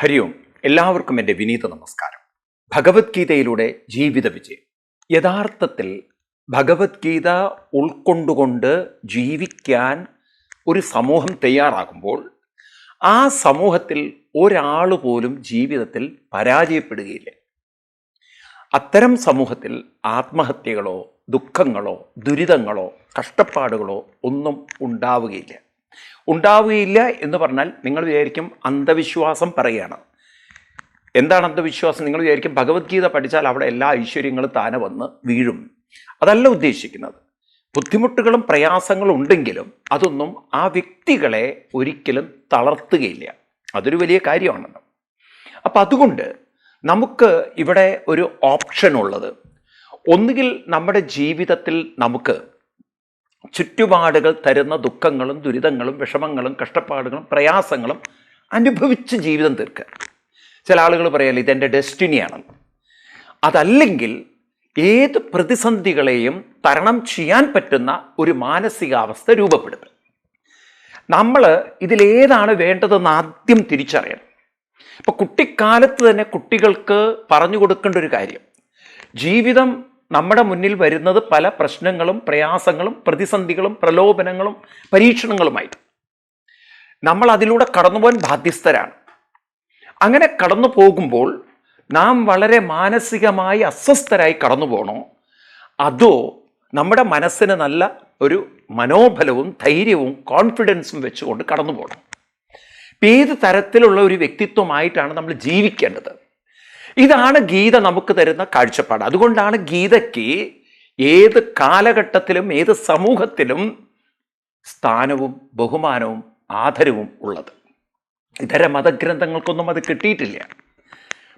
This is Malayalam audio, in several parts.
ഹരി ഓം എല്ലാവർക്കും എന്റെ വിനീത നമസ്കാരം. ഭഗവത്ഗീതയിലൂടെ ജീവിത വിജയം. യഥാർത്ഥത്തിൽ ഭഗവത്ഗീത ഉൾക്കൊണ്ടുകൊണ്ട് ജീവിക്കാൻ ഒരു സമൂഹം തയ്യാറാകുമ്പോൾ ആ സമൂഹത്തിൽ ഒരാൾ പോലും ജീവിതത്തിൽ പരാജയപ്പെടുകയില്ല. അത്തരം സമൂഹത്തിൽ ആത്മഹത്യകളോ ദുഃഖങ്ങളോ ദുരിതങ്ങളോ കഷ്ടപ്പാടുകളോ ഒന്നും ഉണ്ടാവുകയില്ല. ഉണ്ടാവുകയില്ല എന്ന് പറഞ്ഞാൽ നിങ്ങൾ വിചാരിക്കും അന്ധവിശ്വാസം പറയുകയാണ്. എന്താണ് അന്ധവിശ്വാസം? നിങ്ങൾ വിചാരിക്കും ഭഗവത്ഗീത പഠിച്ചാൽ അവിടെ എല്ലാ ഐശ്വര്യങ്ങളും താനെ വന്ന് വീഴും. അതല്ല ഉദ്ദേശിക്കുന്നത്. ബുദ്ധിമുട്ടുകളും പ്രയാസങ്ങളും ഉണ്ടെങ്കിലും അതൊന്നും ആ വ്യക്തികളെ ഒരിക്കലും തളർത്തുകയില്ല. അതൊരു വലിയ കാര്യമാണല്ലോ. അപ്പം അതുകൊണ്ട് നമുക്ക് ഇവിടെ ഒരു ഓപ്ഷൻ ഉള്ളത് ഒന്നുകിൽ നമ്മുടെ ജീവിതത്തിൽ നമുക്ക് ചുറ്റുപാടുകൾ തരുന്ന ദുഃഖങ്ങളും ദുരിതങ്ങളും വിഷമങ്ങളും കഷ്ടപ്പാടുകളും പ്രയാസങ്ങളും അനുഭവിച്ച് ജീവിതം തീർക്കുക. ചില ആളുകൾ പറയല്ലേ ഇതെന്റെ ഡെസ്റ്റിനിയാണെന്ന് അതല്ലെങ്കിൽ ഏത് പ്രതിസന്ധികളെയും തരണം ചെയ്യാൻ പറ്റുന്ന ഒരു മാനസികാവസ്ഥ രൂപപ്പെടുത്തുക. നമ്മൾ ഇതിലേതാണ് വേണ്ടതെന്ന് ആദ്യം തിരിച്ചറിയണം. ഇപ്പം കുട്ടിക്കാലത്ത് തന്നെ കുട്ടികൾക്ക് പറഞ്ഞു കൊടുക്കേണ്ട ഒരു കാര്യം ജീവിതം നമ്മുടെ മുന്നിൽ വരുന്നത് പല പ്രശ്നങ്ങളും പ്രയാസങ്ങളും പ്രതിസന്ധികളും പ്രലോഭനങ്ങളും പരീക്ഷണങ്ങളുമായിട്ട്. നമ്മൾ അതിലൂടെ കടന്നുപോകാൻ ബാധ്യസ്ഥരാണ്. അങ്ങനെ കടന്നു പോകുമ്പോൾ നാം വളരെ മാനസികമായി അസ്വസ്ഥരായി കടന്നു പോകണോ അതോ നമ്മുടെ മനസ്സിന് നല്ല ഒരു മനോബലവും ധൈര്യവും കോൺഫിഡൻസും വെച്ചുകൊണ്ട് കടന്നു പോകണം? ഏത് തരത്തിലുള്ള ഒരു വ്യക്തിത്വമായിട്ടാണ് നമ്മൾ ജീവിക്കേണ്ടത്? ഇതാണ് ഗീത നമുക്ക് തരുന്ന കാഴ്ചപ്പാട്. അതുകൊണ്ടാണ് ഗീതയ്ക്ക് ഏത് കാലഘട്ടത്തിലും ഏത് സമൂഹത്തിലും സ്ഥാനവും ബഹുമാനവും ആദരവും ഉള്ളത്. ഇതര മതഗ്രന്ഥങ്ങൾക്കൊന്നും അത് കിട്ടിയിട്ടില്ല.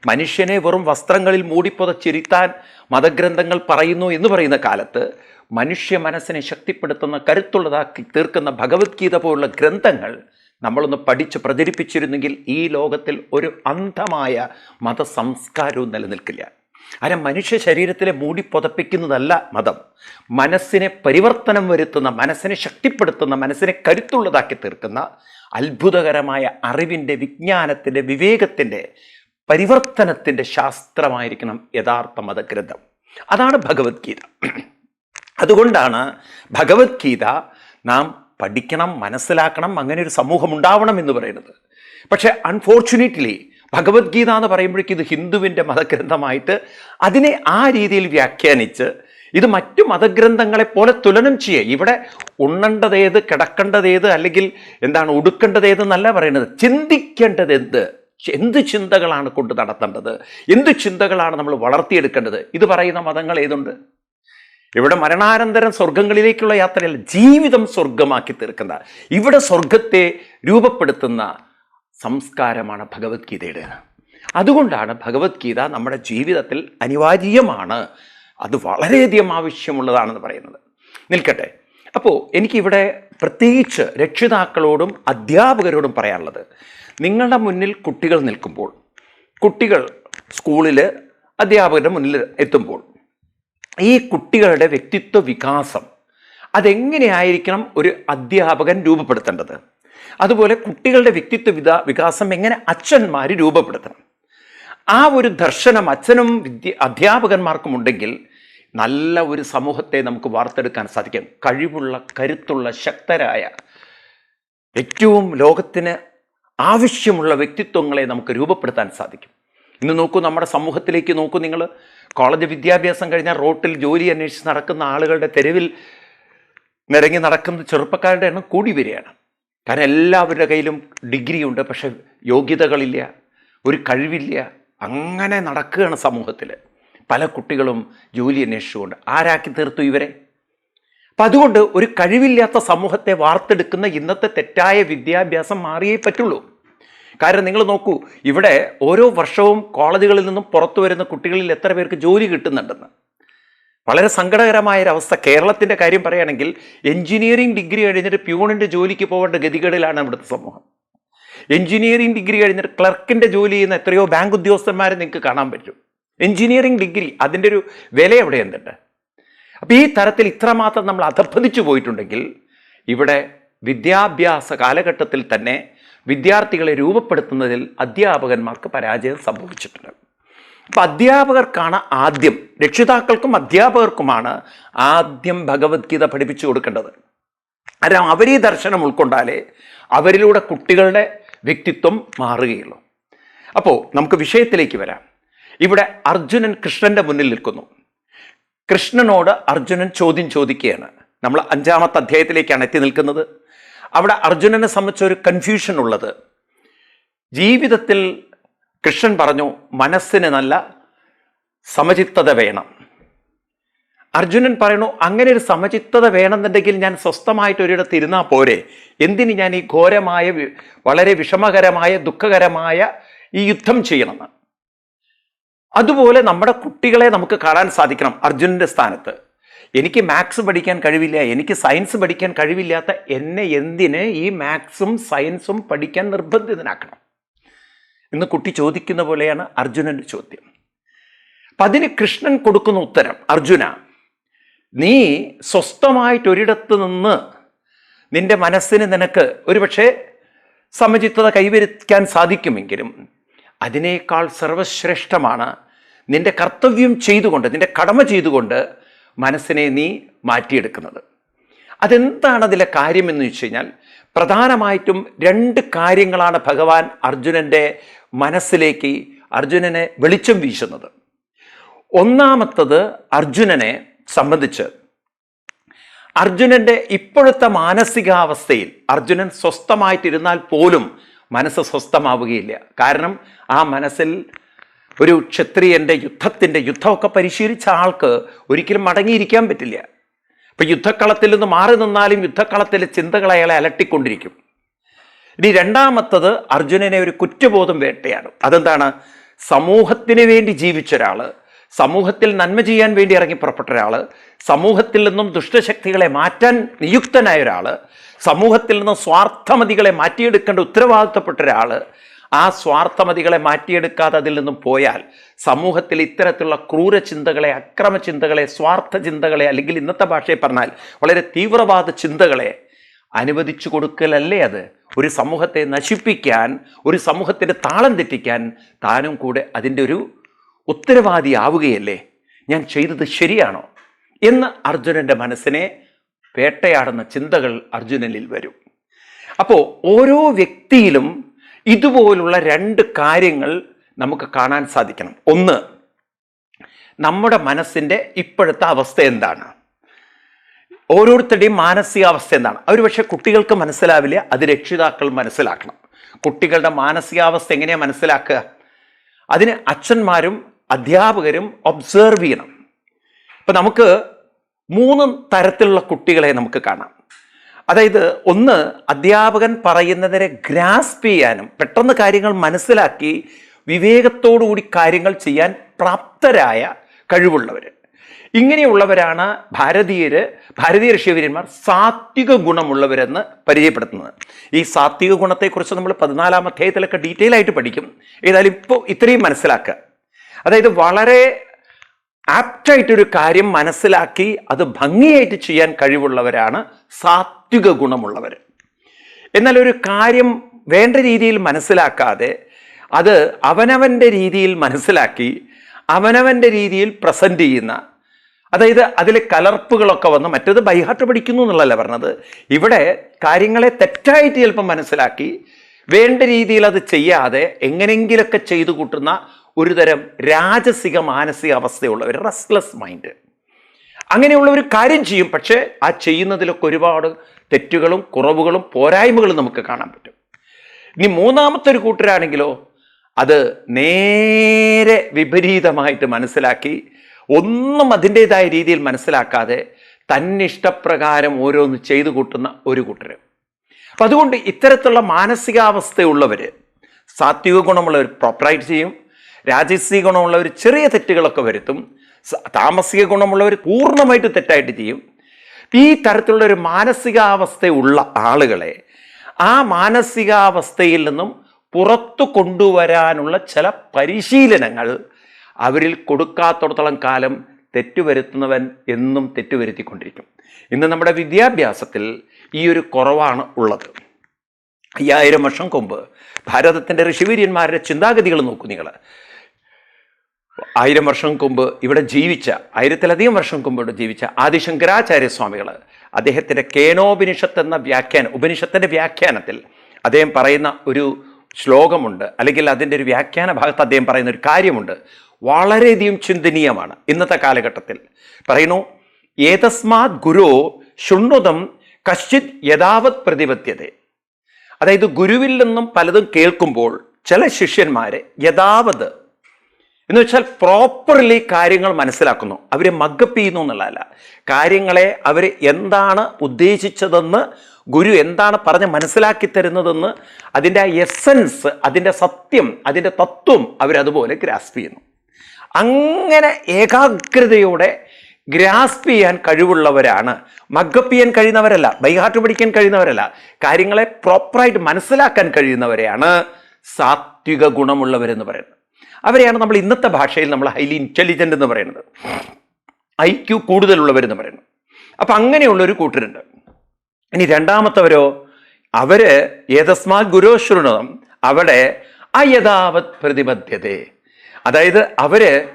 മനുഷ്യനെ വെറും വസ്ത്രങ്ങളിൽ മൂടിപ്പുതച്ചിരുത്താൻ മതഗ്രന്ഥങ്ങൾ പറയുന്നു എന്ന് പറയുന്ന കാലത്ത് മനുഷ്യ മനസ്സിനെ ശക്തിപ്പെടുത്തുന്ന കരുത്തുള്ളതാക്കി തീർക്കുന്ന ഭഗവത്ഗീത പോലുള്ള ഗ്രന്ഥങ്ങൾ നമ്മളൊന്ന് പഠിച്ച് പ്രചരിപ്പിച്ചിരുന്നെങ്കിൽ ഈ ലോകത്തിൽ ഒരു അന്ധമായ മതസംസ്കാരവും നിലനിൽക്കില്ല. അര മനുഷ്യ ശരീരത്തിലെ മൂടി പുതപ്പിക്കുന്നതല്ല മതം. മനസ്സിനെ പരിവർത്തനം വരുത്തുന്ന മനസ്സിനെ ശക്തിപ്പെടുത്തുന്ന മനസ്സിനെ കരുത്തുള്ളതാക്കി തീർക്കുന്ന അത്ഭുതകരമായ അറിവിന്റെ വിജ്ഞാനത്തിന്റെ വിവേകത്തിന്റെ പരിവർത്തനത്തിന്റെ ശാസ്ത്രമായിരിക്കണം യഥാർത്ഥ മതഗ്രന്ഥം. അതാണ് ഭഗവത്ഗീത. അതുകൊണ്ടാണ് ഭഗവത്ഗീത നാം പഠിക്കണം മനസ്സിലാക്കണം അങ്ങനെ ഒരു സമൂഹം ഉണ്ടാവണം എന്ന് പറയുന്നത്. പക്ഷേ അൺഫോർച്ചുനേറ്റ്ലി ഭഗവത്ഗീത എന്ന് പറയുമ്പോഴേക്കും ഇത് ഹിന്ദുവിന്റെ മതഗ്രന്ഥമായിട്ട് അതിനെ ആ രീതിയിൽ വ്യാഖ്യാനിച്ച് ഇത് മറ്റു മതഗ്രന്ഥങ്ങളെ പോലെ തുലനം ചെയ്യുക. ഇവിടെ ഉണ്ണേണ്ടതേത് കിടക്കേണ്ടതേത് അല്ലെങ്കിൽ എന്താണ് ഉടുക്കേണ്ടതേത് എന്നല്ല പറയുന്നത്. ചിന്തിക്കേണ്ടത് എന്ത് എന്ത് ചിന്തകളാണ് കൊണ്ട് നടത്തേണ്ടത്? എന്ത് ചിന്തകളാണ് നമ്മൾ വളർത്തിയെടുക്കേണ്ടത്? ഇത് പറയുന്ന മതങ്ങൾ ഏതുണ്ട്? ഇവിടെ മരണാനന്തരം സ്വർഗങ്ങളിലേക്കുള്ള യാത്രയല്ല ജീവിതം സ്വർഗമാക്കി തീർക്കുന്ന ഇവിടെ സ്വർഗത്തെ രൂപപ്പെടുത്തുന്ന സംസ്കാരമാണ് ഭഗവത്ഗീതയുടെ. അതുകൊണ്ടാണ് ഭഗവത്ഗീത നമ്മുടെ ജീവിതത്തിൽ അനിവാര്യമാണ്. അത് വളരെയധികം ആവശ്യമുള്ളതാണെന്ന് പറയുന്നത്. നിൽക്കട്ടെ. അപ്പോൾ എനിക്കിവിടെ പ്രത്യേകിച്ച് രക്ഷിതാക്കളോടും അധ്യാപകരോടും പറയാനുള്ളത് നിങ്ങളുടെ മുന്നിൽ കുട്ടികൾ നിൽക്കുമ്പോൾ കുട്ടികൾ സ്കൂളിൽ അധ്യാപകരുടെ മുന്നിൽ എത്തുമ്പോൾ ഈ കുട്ടികളുടെ വ്യക്തിത്വ വികാസം അതെങ്ങനെയായിരിക്കണം ഒരു അധ്യാപകൻ രൂപപ്പെടുത്തേണ്ടത്? അതുപോലെ കുട്ടികളുടെ വ്യക്തിത്വ വികാ വികാസം എങ്ങനെ അച്ഛന്മാർ രൂപപ്പെടുത്തണം? ആ ഒരു ദർശനം അച്ഛനും വിദ്യ അധ്യാപകന്മാർക്കും ഉണ്ടെങ്കിൽ നല്ല ഒരു സമൂഹത്തെ നമുക്ക് വാർത്തെടുക്കാൻ സാധിക്കും. കഴിവുള്ള കരുത്തുള്ള ശക്തരായ ഏറ്റവും ലോകത്തിന് ആവശ്യമുള്ള വ്യക്തിത്വങ്ങളെ നമുക്ക് രൂപപ്പെടുത്താൻ സാധിക്കും. ഇന്ന് നോക്കൂ നമ്മുടെ സമൂഹത്തിലേക്ക് നോക്കൂ നിങ്ങൾ കോളേജ് വിദ്യാഭ്യാസം കഴിഞ്ഞാൽ റോട്ടിൽ ജോലി അന്വേഷിച്ച് നടക്കുന്ന ആളുകളുടെ തെരുവിൽ നിരങ്ങി നടക്കുന്ന ചെറുപ്പക്കാരുടെ എണ്ണം കൂടി വരികയാണ്. കാരണം എല്ലാവരുടെ കയ്യിലും ഡിഗ്രിയുണ്ട് പക്ഷെ യോഗ്യതകളില്ല ഒരു കഴിവില്ല. അങ്ങനെ നടക്കുകയാണ് സമൂഹത്തിൽ പല കുട്ടികളും ജോലി അന്വേഷിച്ചുകൊണ്ട്. ആരാക്കി തീർത്തു ഇവരെ? അപ്പം അതുകൊണ്ട് ഒരു കഴിവില്ലാത്ത സമൂഹത്തെ വാർത്തെടുക്കുന്ന ഇന്നത്തെ തെറ്റായ വിദ്യാഭ്യാസം മാറിയേ പറ്റുള്ളൂ. കാരണം നിങ്ങൾ നോക്കൂ ഇവിടെ ഓരോ വർഷവും കോളേജുകളിൽ നിന്നും പുറത്തു വരുന്ന കുട്ടികളിൽ എത്ര പേർക്ക് ജോലി കിട്ടുന്നുണ്ടെന്ന്. വളരെ സങ്കടകരമായ ഒരു അവസ്ഥ കേരളത്തിന്റെ കാര്യം പറയുകയാണെങ്കിൽ എഞ്ചിനീയറിംഗ് ഡിഗ്രി കഴിഞ്ഞിട്ട് പ്യൂണിന്റെ ജോലിക്ക് പോകേണ്ട ഗതികേടിലാണ് ഇവിടുത്തെ സമൂഹം. എഞ്ചിനീയറിംഗ് ഡിഗ്രി കഴിഞ്ഞിട്ട് ക്ലർക്കിന്റെ ജോലി ചെയ്യുന്ന എത്രയോ ബാങ്ക് ഉദ്യോഗസ്ഥന്മാരെ നിങ്ങൾക്ക് കാണാൻ പറ്റും. എഞ്ചിനീയറിംഗ് ഡിഗ്രി അതിന്റെ ഒരു വില എവിടെ എന്തുണ്ട് അപ്പോൾ ഈ തരത്തിൽ ഇത്രമാത്രം നമ്മൾ അധപ്പതിച്ചു പോയിട്ടുണ്ടെങ്കിൽ ഇവിടെ വിദ്യാഭ്യാസ കാലഘട്ടത്തിൽ തന്നെ വിദ്യാർത്ഥികളെ രൂപപ്പെടുത്തുന്നതിൽ അധ്യാപകന്മാർക്ക് പരാജയം സംഭവിച്ചിട്ടുണ്ട്. അപ്പം അധ്യാപകർക്കാണ് ആദ്യം രക്ഷിതാക്കൾക്കും അധ്യാപകർക്കുമാണ് ആദ്യം ഭഗവത്ഗീത പഠിപ്പിച്ചു കൊടുക്കേണ്ടത്. കാരണം അവർ ഈ ദർശനം ഉൾക്കൊണ്ടാലേ അവരിലൂടെ കുട്ടികളുടെ വ്യക്തിത്വം മാറുകയുള്ളൂ. അപ്പോൾ നമുക്ക് വിഷയത്തിലേക്ക് വരാം. ഇവിടെ അർജുനൻ കൃഷ്ണന്റെ മുന്നിൽ നിൽക്കുന്നു. കൃഷ്ണനോട് അർജുനൻ ചോദ്യം ചോദിക്കുകയാണ്. നമ്മൾ അഞ്ചാമത്തെ അധ്യായത്തിലേക്കാണ് എത്തി നിൽക്കുന്നത്. അവിടെ അർജുനനെ സംബന്ധിച്ച ഒരു കൺഫ്യൂഷൻ ഉള്ളത്. ജീവിതത്തിൽ കൃഷ്ണൻ പറഞ്ഞു മനസ്സിന് നല്ല സമചിത്തത വേണം. അർജുനൻ പറയണു അങ്ങനെ ഒരു സമചിത്തത വേണമെന്നുണ്ടെങ്കിൽ ഞാൻ സ്വസ്ഥമായിട്ട് ഒരിടത്ത് ഇരുന്നാൽ പോരെ. എന്തിന് ഞാൻ ഈ ഘോരമായ വളരെ വിഷമകരമായ ദുഃഖകരമായ ഈ യുദ്ധം ചെയ്യണമെന്ന്? അതുപോലെ നമ്മുടെ കുട്ടികളെ നമുക്ക് കാണാൻ സാധിക്കണം അർജുനന്റെ സ്ഥാനത്ത്. എനിക്ക് മാത്സ് പഠിക്കാൻ കഴിവില്ല എനിക്ക് സയൻസ് പഠിക്കാൻ കഴിവില്ലാത്ത എന്നെ എന്തിന് ഈ മാത്സും സയൻസും പഠിക്കാൻ നിർബന്ധിതനാക്കണം? എന്ന് കുട്ടി ചോദിക്കുന്ന പോലെയാണ് അർജുനന്റെ ചോദ്യം. അപ്പം അതിന് കൃഷ്ണൻ കൊടുക്കുന്ന ഉത്തരം അർജുന നീ സ്വസ്ഥമായിട്ടൊരിടത്ത് നിന്ന് നിന്റെ മനസ്സിന് നിനക്ക് ഒരുപക്ഷെ സമചിത്വത കൈവരിക്കാൻ സാധിക്കുമെങ്കിലും അതിനേക്കാൾ സർവശ്രേഷ്ഠമാണ് നിന്റെ കർത്തവ്യം ചെയ്തുകൊണ്ട് നിന്റെ കടമ ചെയ്തുകൊണ്ട് മനസ്സിനെ നീ മാറ്റിയെടുക്കുന്നത്. അതെന്താണ് അതിലെ കാര്യമെന്ന് വെച്ച് കഴിഞ്ഞാൽ പ്രധാനമായിട്ടും രണ്ട് കാര്യങ്ങളാണ് ഭഗവാൻ അർജുനന്റെ മനസ്സിലേക്ക് അർജുനനെ വെളിച്ചം വീശുന്നത്. ഒന്നാമത്തത് അർജുനനെ സംബന്ധിച്ച്. അർജുനന്റെ ഇപ്പോഴത്തെ മാനസികാവസ്ഥയിൽ അർജുനൻ സ്വസ്ഥമായിട്ടിരുന്നാൽ പോലും മനസ്സ് സ്വസ്ഥമാവുകയില്ല. കാരണം ആ മനസ്സിൽ ഒരു ക്ഷത്രിയന്റെ യുദ്ധത്തിന്റെ യുദ്ധമൊക്കെ പരിശീലിച്ച ആൾക്ക് ഒരിക്കലും മടങ്ങിയിരിക്കാൻ പറ്റില്ല. അപ്പം യുദ്ധക്കളത്തിൽ നിന്ന് മാറി നിന്നാലും യുദ്ധക്കളത്തിലെ ചിന്തകൾ അയാളെ അലട്ടിക്കൊണ്ടിരിക്കും. ഇനി രണ്ടാമത്തത് അർജുനനെ ഒരു കുറ്റബോധം വേട്ടയാണ്. അതെന്താണ്? സമൂഹത്തിന് വേണ്ടി ജീവിച്ച ഒരാൾ സമൂഹത്തിൽ നന്മ ചെയ്യാൻ വേണ്ടി ഇറങ്ങി പുറപ്പെട്ട ഒരാൾ സമൂഹത്തിൽ നിന്നും ദുഷ്ടശക്തികളെ മാറ്റാൻ നിയുക്തനായ ഒരാൾ സമൂഹത്തിൽ നിന്നും സ്വാർത്ഥമതികളെ മാറ്റിയെടുക്കേണ്ട ഉത്തരവാദിത്തപ്പെട്ട ഒരാൾ ആ സ്വാർത്ഥമതികളെ മാറ്റിയെടുക്കാതെ അതിൽ നിന്നും പോയാൽ സമൂഹത്തിൽ ഇത്തരത്തിലുള്ള ക്രൂര ചിന്തകളെ അക്രമ ചിന്തകളെ സ്വാർത്ഥ ചിന്തകളെ അല്ലെങ്കിൽ ഇന്നത്തെ ഭാഷയിൽ പറഞ്ഞാൽ വളരെ തീവ്രവാദ ചിന്തകളെ അനുവദിച്ചു കൊടുക്കലല്ലേ അത്? ഒരു സമൂഹത്തെ നശിപ്പിക്കാൻ ഒരു സമൂഹത്തിന്റെ താളം തെറ്റിക്കാൻ താനും കൂടെ അതിന്റെ ഒരു ഉത്തരവാദി ആവുകയല്ലേ ഞാൻ ചെയ്തത് ശരിയാണോ? എന്ന് അർജുനന്റെ മനസ്സിനെ വേട്ടയാടുന്ന ചിന്തകൾ അർജുനനിൽ വരും. അപ്പോൾ ഓരോ വ്യക്തിയിലും ഇതുപോലുള്ള രണ്ട് കാര്യങ്ങൾ നമുക്ക് കാണാൻ സാധിക്കണം. ഒന്ന് നമ്മുടെ മനസ്സിന്റെ ഇപ്പോഴത്തെ അവസ്ഥ എന്താണ്? ഓരോരുത്തരുടെയും മാനസികാവസ്ഥ എന്താണ്? അവർ പക്ഷേ കുട്ടികൾക്ക് മനസ്സിലാവില്ല അത് രക്ഷിതാക്കൾ മനസ്സിലാക്കണം. കുട്ടികളുടെ മാനസികാവസ്ഥ എങ്ങനെയാണ് മനസ്സിലാക്കുക? അതിന് അച്ഛന്മാരും അധ്യാപകരും ഒബ്സേർവ് ചെയ്യണം. ഇപ്പം നമുക്ക് മൂന്ന് തരത്തിലുള്ള കുട്ടികളെ നമുക്ക് കാണാം. അതായത് ഒന്ന് അധ്യാപകൻ പറയുന്നതിനെ ഗ്രാസ്പ് ചെയ്യാനും പെട്ടെന്ന് കാര്യങ്ങൾ മനസ്സിലാക്കി വിവേകത്തോടുകൂടി കാര്യങ്ങൾ ചെയ്യാൻ പ്രാപ്തരായ കഴിവുള്ളവർ ഇങ്ങനെയുള്ളവരാണ് ഭാരതീയര് ഭാരതീയ ഋഷിവര്യന്മാർ സാത്വിക ഗുണമുള്ളവരെന്ന് പരിചയപ്പെടുത്തുന്നത്. ഈ സാത്വിക ഗുണത്തെക്കുറിച്ച് നമ്മൾ പതിനാലാം അധ്യായത്തിലൊക്കെ ഡീറ്റെയിൽ ആയിട്ട് പഠിക്കും. ഏതായാലും ഇപ്പോൾ ഇത്രയും മനസ്സിലാക്കുക. അതായത് വളരെ ആപ്റ്റായിട്ടൊരു കാര്യം മനസ്സിലാക്കി അത് ഭംഗിയായിട്ട് ചെയ്യാൻ കഴിവുള്ളവരാണ് സാത്വിക ഗുണമുള്ളവർ എന്നാൽ ഒരു കാര്യം വേണ്ട രീതിയിൽ മനസ്സിലാക്കാതെ അത് അവനവന്റെ രീതിയിൽ മനസ്സിലാക്കി അവനവന്റെ രീതിയിൽ പ്രസന്റ് ചെയ്യുന്ന അതായത് അതിൽ കലർപ്പുകളൊക്കെ വന്ന് മറ്റേത് ബൈഹാർട്ട് പഠിക്കുന്നു എന്നുള്ളതല്ല പറഞ്ഞത്? ഇവിടെ കാര്യങ്ങളെ തെറ്റായിട്ട് ചിലപ്പം മനസ്സിലാക്കി വേണ്ട രീതിയിൽ അത് ചെയ്യാതെ എങ്ങനെയെങ്കിലൊക്കെ ചെയ്തു കൂട്ടുന്ന ഒരു തരം രാജസിക മാനസിക അവസ്ഥയുള്ളവർ റെസ്റ്റ്ലെസ് മൈൻഡ് അങ്ങനെയുള്ള ഒരു കാര്യം ചെയ്യും. പക്ഷേ ആ ചെയ്യുന്നതിലൊക്കെ ഒരുപാട് തെറ്റുകളും കുറവുകളും പോരായ്മകളും നമുക്ക് കാണാൻ പറ്റും. ഇനി മൂന്നാമത്തെ ഒരു കൂട്ടരാണെങ്കിലോ അത് നേരെ വിപരീതമായിട്ട് മനസ്സിലാക്കി ഒന്നും അതിന്റെതായ രീതിയിൽ മനസ്സിലാക്കാതെ തന്നിഷ്ടപ്രകാരം ഓരോന്ന് ചെയ്തു കൂട്ടുന്ന ഒരു കൂട്ടർ അപ്പം അതുകൊണ്ട് ഇത്തരത്തിലുള്ള മാനസികാവസ്ഥയുള്ളവർ സാത്വിക ഗുണമുള്ളവർ പ്രോപ്പറായിട്ട് ചെയ്യും. രാജസീയ ഗുണമുള്ളവർ ചെറിയ തെറ്റുകളൊക്കെ വരുത്തും താമസിക ഗുണമുള്ളവർ പൂർണമായിട്ട് തെറ്റായിട്ട് ചെയ്യും. ഈ തരത്തിലുള്ള ഒരു മാനസികാവസ്ഥയുള്ള ആളുകളെ ആ മാനസികാവസ്ഥയിൽ നിന്നും പുറത്തു കൊണ്ടുവരാനുള്ള ചില പരിശീലനങ്ങൾ അവരിൽ കൊടുക്കാത്തടത്തോളം കാലം തെറ്റുവരുത്തുന്നവൻ എന്നും തെറ്റുവരുത്തിക്കൊണ്ടിരിക്കും. ഇന്ന് നമ്മുടെ വിദ്യാഭ്യാസത്തിൽ ഈ ഒരു കുറവാണ് ഉള്ളത്. അയ്യായിരം വർഷം മുമ്പ് ഭാരതത്തിന്റെ ഋഷിവീര്യന്മാരുടെ ചിന്താഗതികൾ നോക്കൂ നിങ്ങൾ. ആയിരം വർഷം മുമ്പ് ഇവിടെ ജീവിച്ച ആയിരത്തിലധികം വർഷം മുമ്പ് ഇവിടെ ജീവിച്ച ആദിശങ്കരാചാര്യ സ്വാമികൾ അദ്ദേഹത്തിന്റെ കേനോപനിഷത്ത് എന്ന വ്യാഖ്യാനം ഉപനിഷത്തിന്റെ വ്യാഖ്യാനത്തിൽ അദ്ദേഹം പറയുന്ന ഒരു ശ്ലോകമുണ്ട്. അല്ലെങ്കിൽ അതിന്റെ ഒരു വ്യാഖ്യാന ഭാഗത്ത് അദ്ദേഹം പറയുന്ന ഒരു കാര്യമുണ്ട്. വളരെയധികം ചിന്തനീയമാണ് ഇന്നത്തെ കാലഘട്ടത്തിൽ. പറയുന്നു ഏതസ്മാത് ഗുരു ശുണ്ണുതം കശ്ചിത് യഥാവത് പ്രതിപദ്ധ്യത. അതായത് ഗുരുവിൽ നിന്നും പലതും കേൾക്കുമ്പോൾ ചില ശിഷ്യന്മാരെ യഥാവത് എന്ന് വെച്ചാൽ പ്രോപ്പർലി കാര്യങ്ങൾ മനസ്സിലാക്കുന്നു. അവരെ മഗപ്പ് ചെയ്യുന്നു എന്നുള്ളതല്ല. കാര്യങ്ങളെ അവർ എന്താണ് ഉദ്ദേശിച്ചതെന്ന് ഗുരു എന്താണ് പറഞ്ഞ് മനസ്സിലാക്കി തരുന്നതെന്ന് അതിന്റെ ആ എസൻസ് അതിന്റെ സത്യം അതിന്റെ തത്വം അവരതുപോലെ ഗ്രാസ്പ് ചെയ്യുന്നു. അങ്ങനെ ഏകാഗ്രതയോടെ ഗ്രാസ്പ് ചെയ്യാൻ കഴിവുള്ളവരാണ്. മഗപ്പ് ചെയ്യാൻ കഴിയുന്നവരല്ല ബൈഹാർട്ട് പഠിക്കാൻ കഴിയുന്നവരല്ല. കാര്യങ്ങളെ പ്രോപ്പറായിട്ട് മനസ്സിലാക്കാൻ കഴിയുന്നവരെയാണ് സാത്വിക ഗുണമുള്ളവരെന്ന് പറയുന്നത്. അവരെയാണ് നമ്മൾ ഇന്നത്തെ ഭാഷയിൽ നമ്മൾ ഹൈലി ഇന്റലിജന്റ് എന്ന് പറയുന്നത്. ഐ ക്യു കൂടുതലുള്ളവരെന്ന് പറയുന്നത്. അപ്പം അങ്ങനെയുള്ള ഒരു കൂട്ടരുണ്ട്. ഇനി രണ്ടാമത്തവരോ? അവർ ഏതസ്മാ ഗുരുശ്രുണതം അവിടെ അയഥാവത് പ്രതിബദ്ധ്യത അതായത് അവർ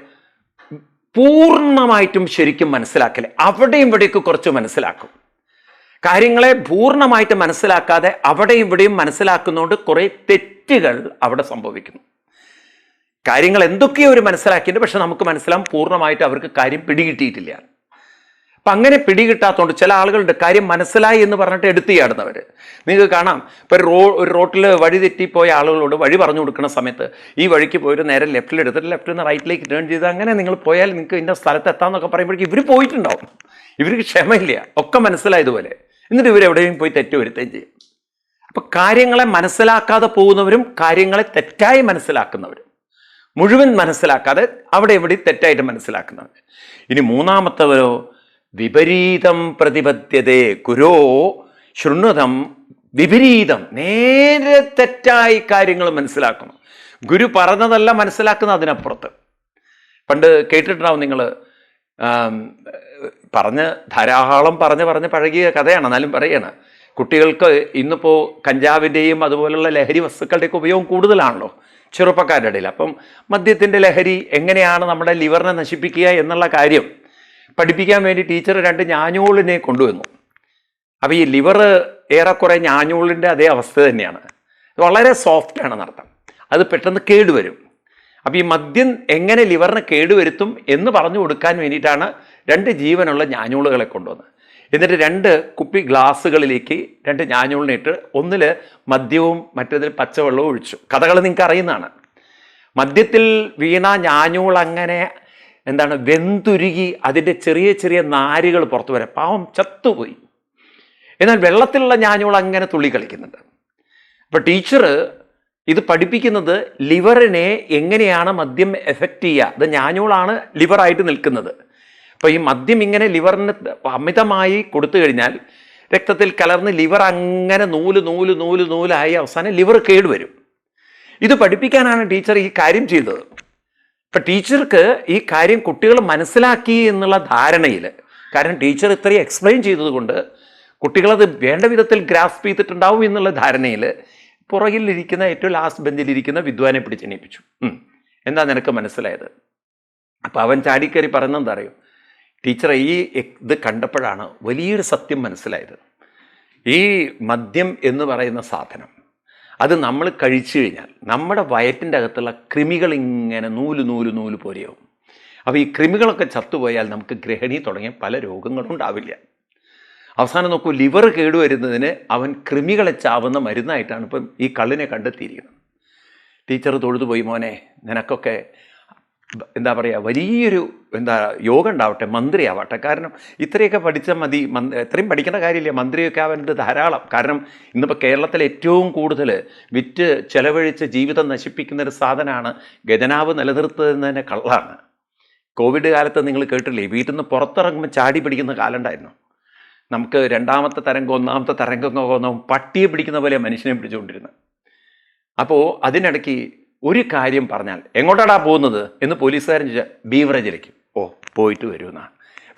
പൂർണമായിട്ടും ശരിക്കും മനസ്സിലാക്കില്ല അവിടെയും ഇവിടെയൊക്കെ കുറച്ച് മനസ്സിലാക്കും. കാര്യങ്ങളെ പൂർണമായിട്ട് മനസ്സിലാക്കാതെ അവിടെയും ഇവിടെയും മനസ്സിലാക്കുന്നതുകൊണ്ട് കുറേ തെറ്റുകൾ അവിടെ സംഭവിക്കുന്നു. കാര്യങ്ങൾ എന്തൊക്കെയോ അവർ മനസ്സിലാക്കിയിട്ടുണ്ട്. പക്ഷെ നമുക്ക് മനസ്സിലാവും പൂർണമായിട്ട് അവർക്ക് കാര്യം പിടികിട്ടിയിട്ടില്ല. അപ്പം അങ്ങനെ പിടികിട്ടാത്തതുകൊണ്ട് ചില ആളുകളുണ്ട് കാര്യം മനസ്സിലായി എന്ന് പറഞ്ഞിട്ട് എടുത്തു ചാടുന്നവർ നിങ്ങൾക്ക് കാണാം. ഇപ്പോൾ റോ ഒരു റോട്ടിൽ വഴി തെറ്റിപ്പോയ ആളുകളോട് വഴി പറഞ്ഞു കൊടുക്കുന്ന സമയത്ത് ഈ വഴിക്ക് പോയിട്ട് നേരെ ലെഫ്റ്റിൽ എടുത്തിട്ട് ലെഫ്റ്റിൽ നിന്ന് റൈറ്റിലേക്ക് ടേൺ ചെയ്ത് അങ്ങനെ നിങ്ങൾ പോയാൽ നിങ്ങൾക്ക് ഇന്ന സ്ഥലത്ത് എത്താമെന്നൊക്കെ പറയുമ്പോഴേക്കും ഇവർ പോയിട്ടുണ്ടാവും. ഇവർക്ക് ക്ഷമയില്ല. ഒക്കെ മനസ്സിലായതുപോലെ. എന്നിട്ട് ഇവരെവിടെയും പോയി തെറ്റ് വരുത്തുകയും ചെയ്യും. അപ്പം കാര്യങ്ങളെ മനസ്സിലാക്കാതെ പോകുന്നവരും കാര്യങ്ങളെ തെറ്റായി മനസ്സിലാക്കുന്നവരും. മുഴുവൻ മനസ്സിലാക്കാതെ അവിടെ എവിടെ തെറ്റായിട്ട് മനസ്സിലാക്കുന്നത്. ഇനി മൂന്നാമത്തവരോ വിപരീതം പ്രതിപദ്ധ്യതേ കുരോ ശൃണ്വതം വിപരീതം. നേരെ തെറ്റായി കാര്യങ്ങൾ മനസ്സിലാക്കുന്നു. ഗുരു പറഞ്ഞതല്ല മനസ്സിലാക്കുന്ന അതിനപ്പുറത്ത്. പണ്ട് കേട്ടിട്ടുണ്ടാവും നിങ്ങൾ പറഞ്ഞ് ധാരാളം പറഞ്ഞ് പറഞ്ഞ് പഴകിയ കഥയാണ് എന്നാലും പറയണം. കുട്ടികൾക്ക് ഇന്നിപ്പോൾ കഞ്ചാവിന്റെയും അതുപോലുള്ള ലഹരി വസ്തുക്കളുടെയൊക്കെ ഉപയോഗം കൂടുതലാണല്ലോ. ചെറുപ്പക്കാരുടെ ഇടയിൽ. അപ്പം മദ്യത്തിന്റെ ലഹരി എങ്ങനെയാണ് നമ്മുടെ ലിവറിനെ നശിപ്പിക്കുക എന്നുള്ള കാര്യം പഠിപ്പിക്കാൻ വേണ്ടി ടീച്ചർ രണ്ട് ഞാഞ്ഞൂളിനെ കൊണ്ടുവന്നു. അപ്പോൾ ഈ ലിവർ ഏറെക്കുറെ ഞാഞ്ഞൂളിന്റെ അതേ അവസ്ഥ തന്നെയാണ്. വളരെ സോഫ്റ്റ് ആണ് നടത്തം അത് പെട്ടെന്ന് കേടുവരും. അപ്പോൾ ഈ മദ്യം എങ്ങനെ ലിവറിന് കേടുവരുത്തും എന്ന് പറഞ്ഞു കൊടുക്കാൻ വേണ്ടിയിട്ടാണ് രണ്ട് ജീവനുള്ള ഞാഞ്ഞൂളുകളെ കൊണ്ടുവന്നത്. എന്നിട്ട് രണ്ട് കുപ്പി ഗ്ലാസ്സുകളിലേക്ക് രണ്ട് ഞാഞ്ഞൂളിനിട്ട് ഒന്നിൽ മദ്യവും മറ്റേതിൽ പച്ചവെള്ളവും ഒഴിച്ചു. കഥകൾ നിങ്ങൾക്ക് അറിയുന്നതാണ്. മദ്യത്തിൽ വീണ ഞാഞ്ഞൂൾ അങ്ങനെ എന്താണ് വെന്തുരുകി അതിന്റെ ചെറിയ ചെറിയ നാരുകൾ പുറത്തു വരാം പാവം ചത്തുപോയി. എന്നാൽ വെള്ളത്തിലുള്ള ഞാഞ്ഞൂൾ അങ്ങനെ തുള്ളി കളിക്കുന്നുണ്ട്. അപ്പോൾ ടീച്ചർ ഇത് പഠിപ്പിക്കുന്നത് ലിവറിനെ എങ്ങനെയാണ് മദ്യം എഫക്റ്റ് ചെയ്യുക? അത് ഞാഞ്ഞൂളാണ് ലിവറായിട്ട് നിൽക്കുന്നത്. അപ്പോൾ ഈ മദ്യം ഇങ്ങനെ ലിവറിന് അമിതമായി കൊടുത്തു കഴിഞ്ഞാൽ രക്തത്തിൽ കലർന്ന് ലിവർ അങ്ങനെ നൂൽ നൂൽ നൂൽ നൂലായി അവസാനം ലിവർ കേടുവരും ഇത് പഠിപ്പിക്കാനാണ് ടീച്ചർ ഈ കാര്യം ചെയ്തത്. ഇപ്പം ടീച്ചർക്ക് ഈ കാര്യം കുട്ടികൾ മനസ്സിലാക്കി എന്നുള്ള ധാരണയിൽ കാരണം ടീച്ചർ ഇത്രയും എക്സ്പ്ലെയിൻ ചെയ്തതുകൊണ്ട് കുട്ടികളത് വേണ്ട വിധത്തിൽ ഗ്രാസ്പ് ചെയ്തിട്ടുണ്ടാവും എന്നുള്ള ധാരണയിൽ പുറകിലിരിക്കുന്ന ഏറ്റവും ലാസ്റ്റ് ബെഞ്ചിലിരിക്കുന്ന വിദ്വാനെ പിടിച്ചെണീപ്പിച്ചു. എന്താ നിനക്ക് മനസ്സിലായത്? അപ്പോൾ അവൻ ചാടിക്കറി പറഞ്ഞെന്താ അറിയോ? ടീച്ചർ ഈ ഇത് കണ്ടപ്പോഴാണ് വലിയൊരു സത്യം മനസ്സിലായത്. ഈ മദ്യം എന്ന് പറയുന്ന സാധനം അത് നമ്മൾ കഴിച്ചു കഴിഞ്ഞാൽ നമ്മുടെ വയറ്റിന്റെ അകത്തുള്ള കൃമികൾ ഇങ്ങനെ നൂൽ നൂൽ നൂൽ പോലെയാവും. അപ്പോൾ ഈ കൃമികളൊക്കെ ചത്തുപോയാൽ നമുക്ക് ഗ്രഹണി തുടങ്ങിയ പല രോഗങ്ങളും ഉണ്ടാവില്ല. അവസാനം നോക്കൂ ലിവർ കേടുവരുന്നതിന് അവൻ കൃമികളെ ചാവുന്ന മരുന്നായിട്ടാണ് ഇപ്പം ഈ കള്ളിനെ കണ്ടെത്തിയിരിക്കുന്നത്. ടീച്ചർ തൊഴുതുപോയി മോനെ നിനക്കൊക്കെ എന്താ പറയുക വലിയൊരു എന്താ യോഗം ഉണ്ടാവട്ടെ മന്ത്രിയാവട്ടെ. കാരണം ഇത്രയൊക്കെ പഠിച്ചാൽ മതി ഇത്രയും പഠിക്കേണ്ട കാര്യമില്ല. മന്ത്രിയൊക്കെ ആവേണ്ടത് ധാരാളം. കാരണം ഇന്നിപ്പോൾ കേരളത്തിൽ ഏറ്റവും കൂടുതൽ വിറ്റ് ചെലവഴിച്ച് ജീവിതം നശിപ്പിക്കുന്ന ഒരു സാധനമാണ് ഖജനാവ് തന്നെ കള്ളാണ്. കോവിഡ് കാലത്ത് നിങ്ങൾ കേട്ടില്ലേ വീട്ടിൽ നിന്ന് പുറത്തിറങ്ങുമ്പോൾ ചാടി പിടിക്കുന്ന കാലം ഉണ്ടായിരുന്നു നമുക്ക് രണ്ടാമത്തെ തരംഗം ഒന്നാമത്തെ തരംഗം പട്ടിയെ പിടിക്കുന്ന പോലെ മനുഷ്യനെ പിടിച്ചുകൊണ്ടിരുന്നത്. അപ്പോൾ അതിനിടയ്ക്ക് ഒരു കാര്യം പറഞ്ഞാൽ എങ്ങോട്ടാടാ പോകുന്നത് എന്ന് പോലീസുകാരൻ ചോദിച്ചാൽ ബീവറേജിലേക്ക്. ഓ പോയിട്ട് വരുമെന്നാണ്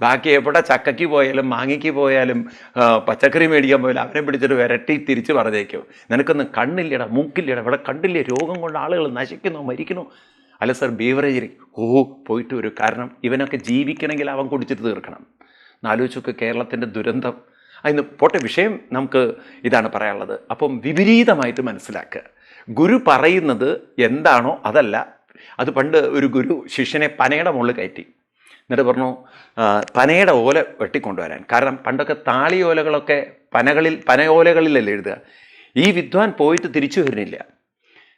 ബാക്കി എവിടെ ചക്കയ്ക്ക് പോയാലും മാങ്ങയ്ക്ക് പോയാലും പച്ചക്കറി മേടിക്കാൻ പോയാലും അവനെ പിടിച്ചിട്ട് വിരട്ടി തിരിച്ച് പറഞ്ഞേക്കും. നിനക്കൊന്ന് കണ്ണില്ലടാ മൂക്കില്ലടാ ഇവിടെ കണ്ടില്ലേ രോഗം കൊണ്ട് ആളുകൾ നശിക്കുന്നു മരിക്കുന്നു. അല്ല സർ ബീവറേജ് ഓ പോയിട്ട് വരും. കാരണം ഇവനൊക്കെ ജീവിക്കണമെങ്കിൽ അവൻ കുടിച്ചിട്ട് തീർക്കണം. എന്നാലോചിച്ചൊക്കെ കേരളത്തിന്റെ ദുരന്തം. അതിന് പോട്ടെ വിഷയം നമുക്ക് ഇതാണ് പറയാനുള്ളത്. അപ്പം വിപരീതമായിട്ട് മനസ്സിലാക്കുക ഗുരു പറയുന്നത് എന്താണോ അതല്ല. അത് പണ്ട് ഒരു ഗുരു ശിഷ്യനെ പനയുടെ മുകളിൽ കയറ്റി. എന്നിട്ട് പറഞ്ഞു പനയുടെ ഓല വെട്ടിക്കൊണ്ടുവരാൻ. കാരണം പണ്ടൊക്കെ താളിയോലകളൊക്കെ പനകളിൽ പനയോലകളിലല്ലേ എഴുതുക. ഈ വിദ്വാൻ പോയിട്ട് തിരിച്ചു വരുന്നില്ല.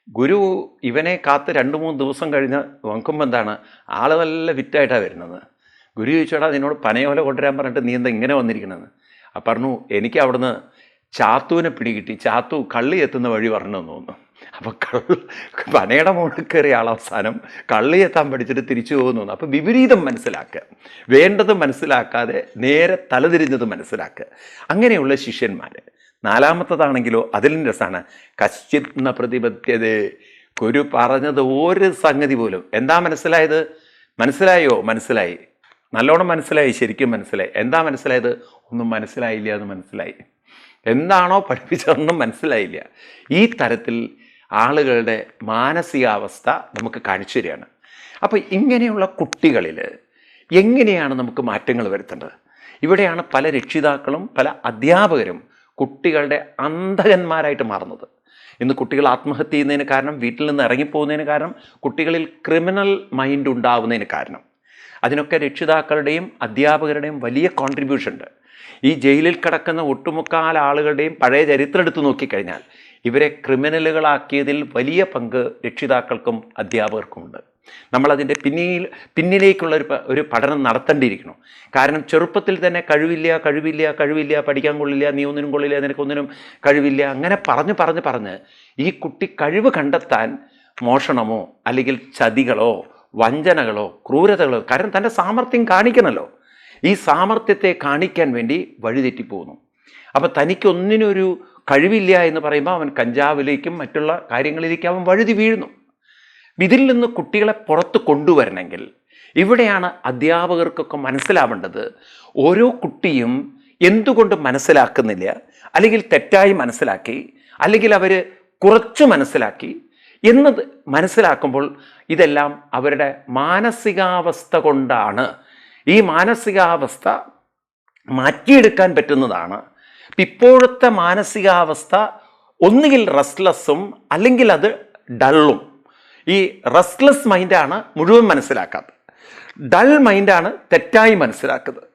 ഗുരു ഇവനെ കാത്ത് രണ്ട് മൂന്ന് ദിവസം കഴിഞ്ഞ് നോക്കുമ്പോൾ എന്താണ് ആൾ നല്ല വിറ്റായിട്ടാണ് വരുന്നത്. ഗുരു ചോദിച്ചോടാ നിന്നോട് പനയോല കൊണ്ടുവരാൻ പറഞ്ഞിട്ട് നീ എന്താ ഇങ്ങനെ വന്നിരിക്കണമെന്ന് അപ്പം പറഞ്ഞു എനിക്ക് അവിടുന്ന് ചാത്തുവിനെ പിടികിട്ടി. ചാത്തു കള്ളി എത്തുന്ന വഴി പറഞ്ഞു തോന്നുന്നു. അപ്പോൾ കള്ള് പനയുടെ മുകളിൽ കയറിയ ആൾ അവസാനം കള്ളി എത്താൻ പഠിച്ചിട്ട് തിരിച്ചു പോകുന്നു. അപ്പോൾ വിപരീതം മനസ്സിലാക്കുക. വേണ്ടത് മനസ്സിലാക്കാതെ നേരെ തലതിരിഞ്ഞത് മനസ്സിലാക്കുക. അങ്ങനെയുള്ള ശിഷ്യന്മാർ നാലാമത്തതാണെങ്കിലോ അതിലും രസമാണ് കശ്ചിത് ന പ്രതിപദ്ധ്യത ഗുരു പറഞ്ഞത് ഒരു സംഗതി പോലും. എന്താ മനസ്സിലായത്? മനസ്സിലായോ? മനസ്സിലായി. നല്ലോണം മനസ്സിലായി. ശരിക്കും മനസ്സിലായി. എന്താ മനസ്സിലായത്? ഒന്നും മനസ്സിലായില്ല എന്ന് മനസ്സിലായി. എന്താണോ പഠിപ്പിച്ചതൊന്നും മനസ്സിലായില്ല. ഈ തരത്തിൽ ആളുകളുടെ മാനസികാവസ്ഥ നമുക്ക് കാണിച്ചു തരികയാണ്. അപ്പോൾ ഇങ്ങനെയുള്ള കുട്ടികളിൽ എങ്ങനെയാണ് നമുക്ക് മാറ്റങ്ങൾ വരുത്തേണ്ടത്? ഇവിടെയാണ് പല രക്ഷിതാക്കളും പല അധ്യാപകരും കുട്ടികളുടെ അന്ധകന്മാരായിട്ട് മാറുന്നത്. ഇന്ന് കുട്ടികൾ ആത്മഹത്യ ചെയ്യുന്നതിന് കാരണം വീട്ടിൽ നിന്ന് ഇറങ്ങിപ്പോകുന്നതിന് കാരണം കുട്ടികളിൽ ക്രിമിനൽ മൈൻഡ് ഉണ്ടാവുന്നതിന് കാരണം. അതിനൊക്കെ രക്ഷിതാക്കളുടെയും അധ്യാപകരുടെയും വലിയ കോൺട്രിബ്യൂഷൻ ഉണ്ട്. ഈ ജയിലിൽ കിടക്കുന്ന ഒട്ടുമുക്കാൽ ആളുകളുടെയും പഴയ ചരിത്രം എടുത്തു നോക്കിക്കഴിഞ്ഞാൽ ഇവരെ ക്രിമിനലുകളാക്കിയതിൽ വലിയ പങ്ക് രക്ഷിതാക്കൾക്കും അധ്യാപകർക്കുമുണ്ട്. നമ്മളതിന്റെ പിന്നിൽ പിന്നിലേക്കുള്ള ഒരു ഒരു പഠനം നടത്തേണ്ടിയിരിക്കണം കാരണം ചെറുപ്പത്തിൽ തന്നെ കഴിവില്ല കഴിവില്ല കഴിവില്ല പഠിക്കാൻ കൊള്ളില്ല നീ ഒന്നിനും കൊള്ളില്ല നിനക്കൊന്നിനും കഴിവില്ല അങ്ങനെ പറഞ്ഞ് പറഞ്ഞ് പറഞ്ഞ് ഈ കുട്ടി കഴിവ് കണ്ടെത്താൻ മോഷണമോ അല്ലെങ്കിൽ ചതികളോ വഞ്ചനകളോ ക്രൂരതകളോ കാരണം തന്റെ സാമർഥ്യം കാണിക്കണമല്ലോ ഈ സാമർഥ്യത്തെ കാണിക്കാൻ വേണ്ടി വഴിതെറ്റിപ്പോകുന്നു. അപ്പോൾ തനിക്കൊന്നിനൊരു കഴിവില്ല എന്ന് പറയുമ്പോൾ അവൻ കഞ്ചാവിലേക്കും മറ്റുള്ള കാര്യങ്ങളിലേക്കും അവൻ വഴുതി വീഴുന്നു. ഇതിൽ നിന്ന് കുട്ടികളെ പുറത്ത് കൊണ്ടുവരണമെങ്കിൽ ഇവിടെയാണ് അധ്യാപകർക്കൊക്കെ മനസ്സിലാവേണ്ടത്. ഓരോ കുട്ടിയും എന്തുകൊണ്ട് മനസ്സിലാക്കുന്നില്ല? അല്ലെങ്കിൽ തെറ്റായി മനസ്സിലാക്കി? അല്ലെങ്കിൽ അവർ കുറച്ച് മനസ്സിലാക്കി? എന്നത് മനസ്സിലാക്കുമ്പോൾ ഇതെല്ലാം അവരുടെ മാനസികാവസ്ഥ കൊണ്ടാണ്. ഈ മാനസികാവസ്ഥ മാറ്റിയെടുക്കാൻ പറ്റുന്നതാണ്. ഇപ്പോഴത്തെ മാനസികാവസ്ഥ ഒന്നുകിൽ റെസ്റ്റ്ലെസ്സും അല്ലെങ്കിൽ അത് ഡള്ളും ഈ റെസ്റ്റ്ലെസ് മൈൻഡാണ് മുഴുവൻ മനസ്സിലാക്കാത്തത്. ഡൾ മൈൻഡാണ് തെറ്റായി മനസ്സിലാക്കുന്നത്.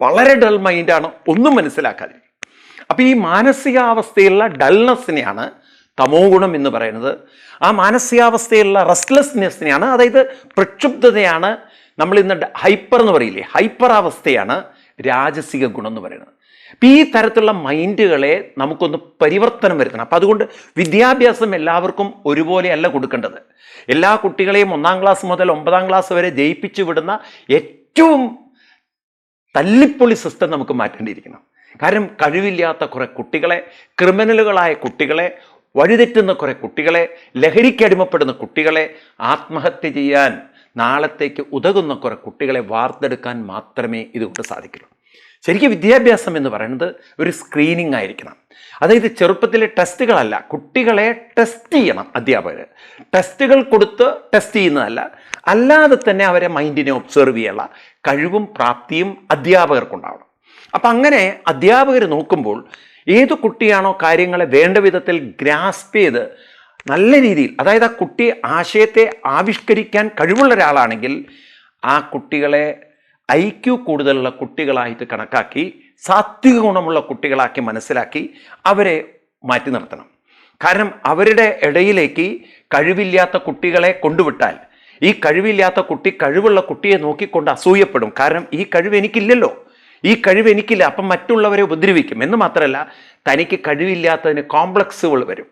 വളരെ ഡൾ മൈൻഡാണ് ഒന്നും മനസ്സിലാക്കാതെ അപ്പോൾ ഈ മാനസികാവസ്ഥയിലുള്ള ഡൾനെസ്സിനെയാണ് തമോ ഗുണം എന്ന് പറയുന്നത്. ആ മാനസികാവസ്ഥയിലുള്ള റെസ്റ്റ്ലെസ്നെസ്സിനെയാണ് അതായത് പ്രക്ഷുബ്ധതയാണ് നമ്മൾ ഇന്ന് ഹൈപ്പർ എന്ന് പറയില്ലേ? ഹൈപ്പർ അവസ്ഥയാണ് രാജസിക ഗുണം എന്ന് പറയുന്നത്. അപ്പം ഈ തരത്തിലുള്ള മൈൻഡുകളെ നമുക്കൊന്ന് പരിവർത്തനം വരുത്തണം. അപ്പം അതുകൊണ്ട് വിദ്യാഭ്യാസം എല്ലാവർക്കും ഒരുപോലെയല്ല കൊടുക്കേണ്ടത്. എല്ലാ കുട്ടികളെയും ഒന്നാം ക്ലാസ് മുതൽ ഒമ്പതാം ക്ലാസ് വരെ ജയിപ്പിച്ചു വിടുന്ന ഏറ്റവും തല്ലിപ്പൊളി സിസ്റ്റം നമുക്ക് മാറ്റേണ്ടിയിരിക്കണം കാരണം കഴിവില്ലാത്ത കുറേ കുട്ടികളെ ക്രിമിനലുകളായ കുട്ടികളെ വഴിതെറ്റുന്ന കുറേ കുട്ടികളെ ലഹരിക്കടിമപ്പെടുന്ന കുട്ടികളെ ആത്മഹത്യ ചെയ്യാൻ നാളത്തേക്ക് ഉതകുന്ന കുറേ കുട്ടികളെ വാർത്തെടുക്കാൻ മാത്രമേ ഇതുകൊണ്ട് സാധിക്കുള്ളൂ. ശരിക്കും വിദ്യാഭ്യാസം എന്ന് പറയുന്നത് ഒരു സ്ക്രീനിങ് ആയിരിക്കണം. അതായത് ചെറുപ്പത്തിലെ ടെസ്റ്റുകളല്ല കുട്ടികളെ ടെസ്റ്റ് ചെയ്യണം അധ്യാപകർ ടെസ്റ്റുകൾ കൊടുത്ത് ടെസ്റ്റ് ചെയ്യുന്നതല്ല അല്ലാതെ തന്നെ അവരെ മൈൻഡിനെ ഒബ്സർവ് ചെയ്യാനുള്ള കഴിവും പ്രാപ്തിയും അധ്യാപകർക്കുണ്ടാവണം. അപ്പം അങ്ങനെ അധ്യാപകർ നോക്കുമ്പോൾ ഏത് കുട്ടിയാണോ കാര്യങ്ങളെ വേണ്ട വിധത്തിൽ ഗ്രാസ്പ് ചെയ്ത് നല്ല രീതിയിൽ അതായത് ആ കുട്ടി ആശയത്തെ ആവിഷ്കരിക്കാൻ കഴിവുള്ള ഒരാളാണെങ്കിൽ ആ കുട്ടികളെ ഐ ക്യു കൂടുതലുള്ള കുട്ടികളായിട്ട് കണക്കാക്കി സാത്വിക ഗുണമുള്ള കുട്ടികളാക്കി മനസ്സിലാക്കി അവരെ മാറ്റി നിർത്തണം. കാരണം അവരുടെ ഇടയിലേക്ക് കഴിവില്ലാത്ത കുട്ടികളെ കൊണ്ടുവിട്ടാൽ ഈ കഴിവില്ലാത്ത കുട്ടി കഴിവുള്ള കുട്ടിയെ നോക്കിക്കൊണ്ട് അസൂയപ്പെടും. കാരണം ഈ കഴിവ് എനിക്കില്ലല്ലോ. ഈ കഴിവ് എനിക്കില്ല അപ്പം മറ്റുള്ളവരെ ഉപദ്രവിക്കും. എന്ന് മാത്രമല്ല തനിക്ക് കഴിവില്ലാത്തതിന് കോംപ്ലക്സുകൾ വരും.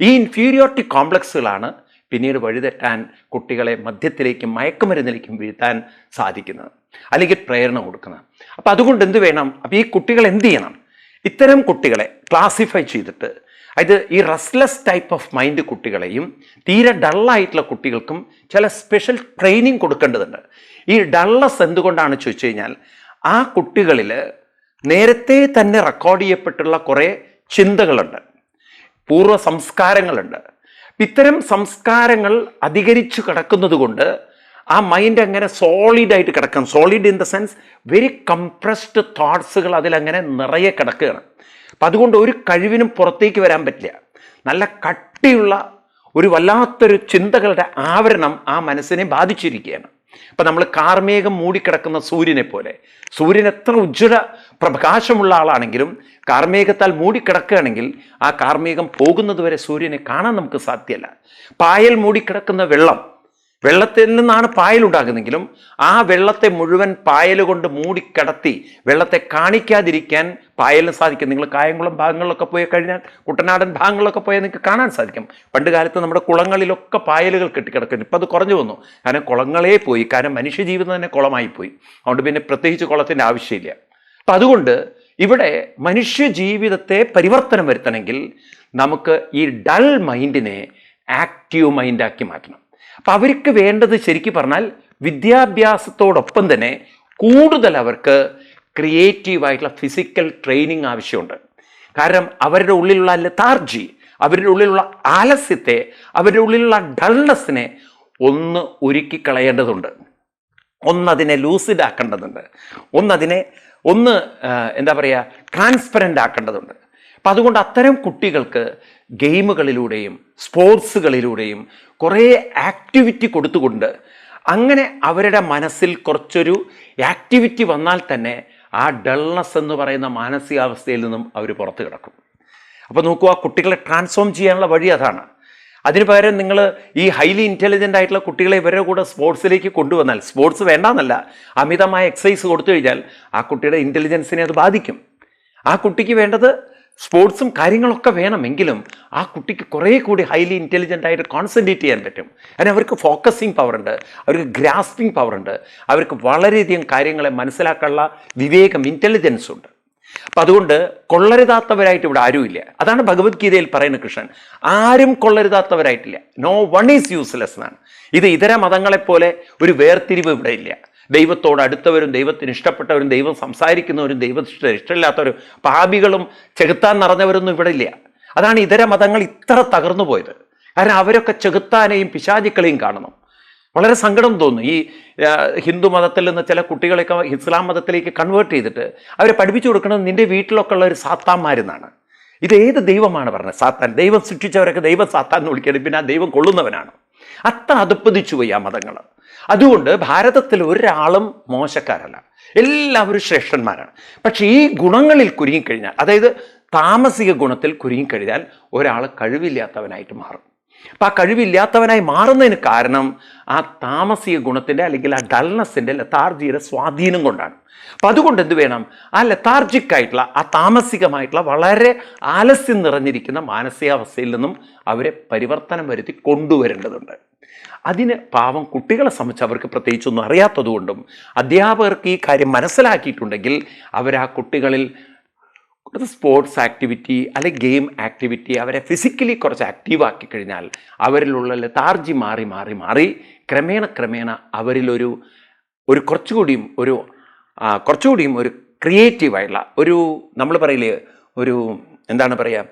ഈ ഇൻഫീരിയോറിറ്റി കോംപ്ലക്സുകളാണ് പിന്നീട് വഴിതെറ്റാൻ കുട്ടികളെ മദ്യത്തിലേക്കും മയക്കുമരുന്നിലേക്കും വീഴ്ത്താൻ സാധിക്കുന്നത്. അല്ലെങ്കിൽ പ്രേരണ കൊടുക്കുന്നത്. അപ്പം അതുകൊണ്ട് എന്ത് വേണം? അപ്പം ഈ കുട്ടികൾ എന്ത് ചെയ്യണം? ഇത്തരം കുട്ടികളെ ക്ലാസിഫൈ ചെയ്തിട്ട് അതായത് ഈ റെസ്ലെസ് ടൈപ്പ് ഓഫ് മൈൻഡ് കുട്ടികളെയും തീരെ ഡള്ളായിട്ടുള്ള കുട്ടികൾക്കും ചില സ്പെഷ്യൽ ട്രെയിനിങ് കൊടുക്കേണ്ടതുണ്ട്. ഈ ഡള്ളസ് എന്തുകൊണ്ടാണ് ചോദിച്ചു കഴിഞ്ഞാൽ ആ കുട്ടികളിൽ നേരത്തെ തന്നെ റെക്കോർഡ് ചെയ്യപ്പെട്ടുള്ള കുറേ ചിന്തകളുണ്ട്. പൂർവ സംസ്കാരങ്ങളുണ്ട്. ഇത്തരം സംസ്കാരങ്ങൾ അധികരിച്ചു കിടക്കുന്നത് കൊണ്ട് ആ മൈൻഡ് അങ്ങനെ സോളിഡ് ആയിട്ട് കിടക്കും. Solid in the sense very compressed തോട്ട്സുകൾ അതിലങ്ങനെ നിറയെ കിടക്കുകയാണ്. അപ്പം അതുകൊണ്ട് ഒരു കഴിവിനും പുറത്തേക്ക് വരാൻ പറ്റില്ല. നല്ല കട്ടിയുള്ള ഒരു വല്ലാത്തൊരു ചിന്തകളുടെ ആവരണം ആ മനസ്സിനെ ബാധിച്ചിരിക്കുകയാണ്. അപ്പം നമ്മൾ കാർമേഘം മൂടിക്കിടക്കുന്ന സൂര്യനെ പോലെ സൂര്യൻ എത്ര ഉജ്ജ്വല പ്രകാശമുള്ള ആളാണെങ്കിലും കാർമേഘത്താൽ മൂടിക്കിടക്കുകയാണെങ്കിൽ ആ കാർമേഘം പോകുന്നതുവരെ സൂര്യനെ കാണാൻ നമുക്ക് സാധ്യമല്ല പായൽ മൂടിക്കിടക്കുന്ന വെള്ളം വെള്ളത്തിൽ നിന്നാണ് പായൽ ഉണ്ടാകുന്നെങ്കിലും ആ വെള്ളത്തെ മുഴുവൻ പായൽ കൊണ്ട് മൂടിക്കിടത്തി വെള്ളത്തെ കാണിക്കാതിരിക്കാൻ പായലിന് സാധിക്കും. നിങ്ങൾ കായംകുളം ഭാഗങ്ങളിലൊക്കെ പോയി കഴിഞ്ഞാൽ കുട്ടനാടൻ ഭാഗങ്ങളിലൊക്കെ പോയാൽ നിങ്ങൾക്ക് കാണാൻ സാധിക്കും. പണ്ട് കാലത്ത് നമ്മുടെ കുളങ്ങളിലൊക്കെ പായലുകൾ കെട്ടിക്കിടക്കുന്നു. ഇപ്പം അത് കുറഞ്ഞു വന്നു കാരണം കുളങ്ങളേ പോയി. കാരണം മനുഷ്യജീവിതം തന്നെ കുളമായി പോയി. അതുകൊണ്ട് പിന്നെ പ്രത്യേകിച്ച് കുളത്തിന്റെ ആവശ്യമില്ല. അപ്പം അതുകൊണ്ട് ഇവിടെ മനുഷ്യ ജീവിതത്തെ പരിവർത്തനം വരുത്തണമെങ്കിൽ നമുക്ക് ഈ ഡൾ മൈൻഡിനെ ആക്റ്റീവ് മൈൻഡാക്കി മാറ്റണം. അപ്പം അവർക്ക് വേണ്ടത് ശരിക്കും പറഞ്ഞാൽ വിദ്യാഭ്യാസത്തോടൊപ്പം തന്നെ കൂടുതൽ അവർക്ക് ക്രിയേറ്റീവായിട്ടുള്ള ഫിസിക്കൽ ട്രെയിനിങ് ആവശ്യമുണ്ട്. കാരണം അവരുടെ ഉള്ളിലുള്ള ലതാർജി അവരുടെ ഉള്ളിലുള്ള ആലസ്യത്തെ അവരുടെ ഉള്ളിലുള്ള ഡൾനെസ്സിനെ ഒന്ന് ഒരുക്കി കളയേണ്ടതുണ്ട് ഒന്നതിനെ ലൂസിഡ് ആക്കേണ്ടതുണ്ട് ഒന്നതിനെ ഒന്ന് എന്താ പറയുക ട്രാൻസ്പെറന്റ് ആക്കേണ്ടതുണ്ട്. അപ്പം അതുകൊണ്ട് അത്തരം കുട്ടികൾക്ക് ഗെയിമുകളിലൂടെയും സ്പോർട്സുകളിലൂടെയും കുറേ ആക്ടിവിറ്റി കൊടുത്തുകൊണ്ട് അങ്ങനെ അവരുടെ മനസ്സിൽ കുറച്ചൊരു ആക്ടിവിറ്റി വന്നാൽ തന്നെ ആ ഡൾനെസ് എന്ന് പറയുന്ന മാനസികാവസ്ഥയിൽ നിന്നും അവർ പുറത്ത് കിടക്കും. അപ്പോൾ നോക്കുക കുട്ടികളെ ട്രാൻസ്ഫോം ചെയ്യാനുള്ള വഴി അതാണ്. അതിന് പകരം നിങ്ങൾ ഈ ഹൈലി ഇന്റലിജന്റ് ആയിട്ടുള്ള കുട്ടികളെ ഇവരുടെ കൂടെ സ്പോർട്സിലേക്ക് കൊണ്ടുവന്നാൽ സ്പോർട്സ് വേണ്ടാന്നല്ല അമിതമായ എക്സസൈസ് കൊടുത്തു കഴിഞ്ഞാൽ ആ കുട്ടിയുടെ ഇന്റലിജൻസിനെ അത് ബാധിക്കും. ആ കുട്ടിക്ക് വേണ്ടത് സ്പോർട്സും കാര്യങ്ങളൊക്കെ വേണമെങ്കിലും ആ കുട്ടിക്ക് കുറേ കൂടി ഹൈലി ഇന്റലിജന്റ് ആയിട്ട് കോൺസെൻട്രേറ്റ് ചെയ്യാൻ പറ്റും. അതിന് അവർക്ക് ഫോക്കസിങ് പവർ ഉണ്ട് അവർക്ക് ഗ്രാസ്പിംഗ് പവർ ഉണ്ട് അവർക്ക് വളരെയധികം കാര്യങ്ങളെ മനസ്സിലാക്കാനുള്ള വിവേകം ഇന്റലിജൻസ് ഉണ്ട്. അപ്പം അതുകൊണ്ട് കൊള്ളരുതാത്തവരായിട്ട് ഇവിടെ ആരുമില്ല. അതാണ് ഭഗവത്ഗീതയിൽ പറയുന്ന കൃഷ്ണൻ. ആരും കൊള്ളരുതാത്തവരായിട്ടില്ല. നോ വൺ ഈസ് യൂസ്ലെസ് എന്നാണ്. ഇത് ഇതര മതങ്ങളെപ്പോലെ ഒരു വേർതിരിവ് ഇവിടെ ഇല്ല. ദൈവത്തോട് അടുത്തവരും ദൈവത്തിന് ഇഷ്ടപ്പെട്ടവരും ദൈവം സംസാരിക്കുന്നവരും ദൈവത്തിന് ഇഷ്ടമില്ലാത്തവരും പാപികളും ചെകുത്താൻ നിറഞ്ഞവരൊന്നും ഇവിടെ ഇല്ല. അതാണ് ഇതര മതങ്ങൾ ഇത്ര തകർന്നു പോയത്. കാരണം അവരൊക്കെ ചെകുത്താനെയും പിശാചിക്കളെയും കാണുന്നു വളരെ സങ്കടം തോന്നുന്നു. ഈ ഹിന്ദു മതത്തിൽ നിന്ന് ചില കുട്ടികളെയൊക്കെ ഇസ്ലാം മതത്തിലേക്ക് കൺവേർട്ട് ചെയ്തിട്ട് അവരെ പഠിപ്പിച്ചു കൊടുക്കുന്നത് നിന്റെ വീട്ടിലൊക്കെ ഉള്ള ഒരു സാത്താന്മാരെന്നാണ്. ഇത് ഏത് ദൈവമാണ് പറഞ്ഞത്? സാത്താൻ. ദൈവം സൃഷ്ടിച്ചവരൊക്കെ ദൈവം സാത്താൻ എന്ന് വിളിക്കുന്നത് പിന്നെ ആ ദൈവം കൊള്ളുന്നവനാണ്. അത്ര അതുപ്പതിച്ചു പോയി ആ മതങ്ങൾ. അതുകൊണ്ട് ഭാരതത്തിൽ ഒരാളും മോശക്കാരല്ല. എല്ലാവരും ശ്രേഷ്ഠന്മാരാണ്. പക്ഷേ ഈ ഗുണങ്ങളിൽ കുരുങ്ങിക്കഴിഞ്ഞാൽ അതായത് താമസിക ഗുണത്തിൽ കുരുങ്ങിക്കഴിഞ്ഞാൽ ഒരാൾ കഴിവില്ലാത്തവനായിട്ട് മാറും. അപ്പം ആ കഴിവില്ലാത്തവനായി മാറുന്നതിന് കാരണം ആ താമസിക ഗുണത്തിന്റെ അല്ലെങ്കിൽ ആ ഡൾനെസ്സിന്റെ ലത്താർജിയുടെ സ്വാധീനം കൊണ്ടാണ്. അപ്പം അതുകൊണ്ട് എന്ത് വേണം? ആ ലത്താർജിക് ആയിട്ടുള്ള ആ താമസികമായിട്ടുള്ള വളരെ ആലസ്യം നിറഞ്ഞിരിക്കുന്ന മാനസികാവസ്ഥയിൽ നിന്നും അവരെ പരിവർത്തനം വരുത്തി കൊണ്ടുവരേണ്ടതുണ്ട്. അതിന് പാവം കുട്ടികളെ സംബന്ധിച്ച് അവർക്ക് പ്രത്യേകിച്ചൊന്നും അറിയാത്തതുകൊണ്ടും അധ്യാപകർക്ക് ഈ കാര്യം മനസ്സിലാക്കിയിട്ടുണ്ടെങ്കിൽ അവർ ആ കുട്ടികളിൽ കുറച്ച് സ്പോർട്സ് ആക്ടിവിറ്റി അല്ലെങ്കിൽ ഗെയിം ആക്ടിവിറ്റി അവരെ ഫിസിക്കലി കുറച്ച് ആക്റ്റീവ് ആക്കി കഴിഞ്ഞാൽ അവരിലുള്ള ലതാർജി മാറി മാറി മാറി ക്രമേണ ക്രമേണ അവരിലൊരു ഒരു കുറച്ചുകൂടിയും ഒരു കുറച്ചുകൂടിയും ഒരു ക്രിയേറ്റീവായിട്ടുള്ള ഒരു നമ്മൾ പറയില്ലേ ഒരു എന്താണ് പറയുക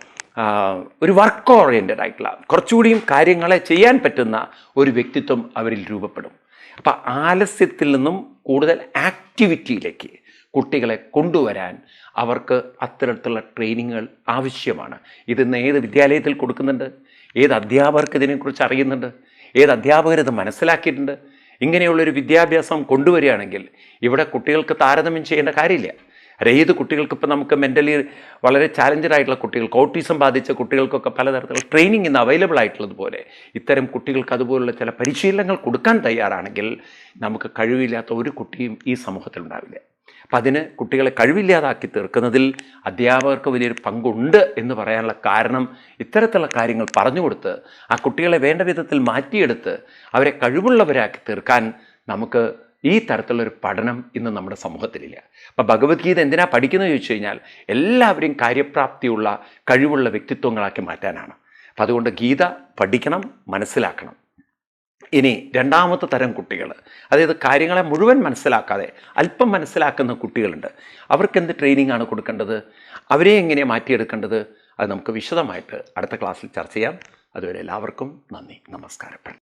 ഒരു വർക്ക് ഓറിയന്റഡ് ആയിട്ടുള്ള കുറച്ചുകൂടിയും കാര്യങ്ങളെ ചെയ്യാൻ പറ്റുന്ന ഒരു വ്യക്തിത്വം അവരിൽ രൂപപ്പെടും. അപ്പം ആലസ്യത്തിൽ നിന്നും കൂടുതൽ ആക്ടിവിറ്റിയിലേക്ക് കുട്ടികളെ കൊണ്ടുവരാൻ അവർക്ക് അത്തരത്തിലുള്ള ട്രെയിനിങ്ങുകൾ ആവശ്യമാണ്. ഇതിന്ന് ഏത് വിദ്യാലയത്തിൽ കൊടുക്കുന്നുണ്ട്? ഏത് അധ്യാപകർക്ക് ഇതിനെക്കുറിച്ച് അറിയുന്നുണ്ട്? ഏത് അധ്യാപകർ ഇത് മനസ്സിലാക്കിയിട്ടുണ്ട്? ഇങ്ങനെയുള്ളൊരു വിദ്യാഭ്യാസം കൊണ്ടുവരികയാണെങ്കിൽ ഇവിടെ കുട്ടികൾക്ക് താരതമ്യം ചെയ്യേണ്ട കാര്യമില്ല. അല്ല ഏത് കുട്ടികൾക്ക് ഇപ്പം നമുക്ക് മെന്റലി വളരെ ചാലഞ്ചഡ് ആയിട്ടുള്ള കുട്ടികൾക്ക് ഓട്ടിസം ബാധിച്ച കുട്ടികൾക്കൊക്കെ പലതരത്തിലുള്ള ട്രെയിനിങ് ഇന്ന് അവൈലബിൾ ആയിട്ടുള്ളതുപോലെ ഇത്തരം കുട്ടികൾക്ക് അതുപോലുള്ള ചില പരിശീലനങ്ങൾ കൊടുക്കാൻ തയ്യാറാണെങ്കിൽ നമുക്ക് കഴിവില്ലാത്ത ഒരു കുട്ടിയും ഈ സമൂഹത്തിൽ ഉണ്ടാവില്ല. അപ്പം അതിന് കുട്ടികളെ കഴിവില്ലാതാക്കി തീർക്കുന്നതിൽ അധ്യാപകർക്ക് വലിയൊരു പങ്കുണ്ട് എന്ന് പറയാനുള്ള കാരണം ഇത്തരത്തിലുള്ള കാര്യങ്ങൾ പറഞ്ഞു കൊടുത്ത് ആ കുട്ടികളെ വേണ്ട വിധത്തിൽ മാറ്റിയെടുത്ത് അവരെ കഴിവുള്ളവരാക്കി തീർക്കാൻ നമുക്ക് ഈ തരത്തിലുള്ളൊരു പഠനം ഇന്ന് നമ്മുടെ സമൂഹത്തിലില്ല. അപ്പം ഭഗവത്ഗീത എന്തിനാ പഠിക്കുന്നത് ചോദിച്ചു കഴിഞ്ഞാൽ എല്ലാവരെയും കാര്യപ്രാപ്തിയുള്ള കഴിവുള്ള വ്യക്തിത്വങ്ങളാക്കി മാറ്റാനാണ്. അപ്പം അതുകൊണ്ട് ഗീത പഠിക്കണം മനസ്സിലാക്കണം. ഇനി രണ്ടാമത്തെ തരം കുട്ടികൾ അതായത് കാര്യങ്ങളെ മുഴുവൻ മനസ്സിലാക്കാതെ അല്പം മനസ്സിലാക്കുന്ന കുട്ടികളുണ്ട്. അവർക്ക് എന്ത് ട്രെയിനിങ് ആണ് കൊടുക്കേണ്ടത്? അവരെ എങ്ങനെ മാറ്റിയെടുക്കേണ്ടത്? അത് നമുക്ക് വിശദമായിട്ട് അടുത്ത ക്ലാസ്സിൽ ചർച്ച ചെയ്യാം. അതുവരെ എല്ലാവർക്കും നന്ദി. നമസ്കാരം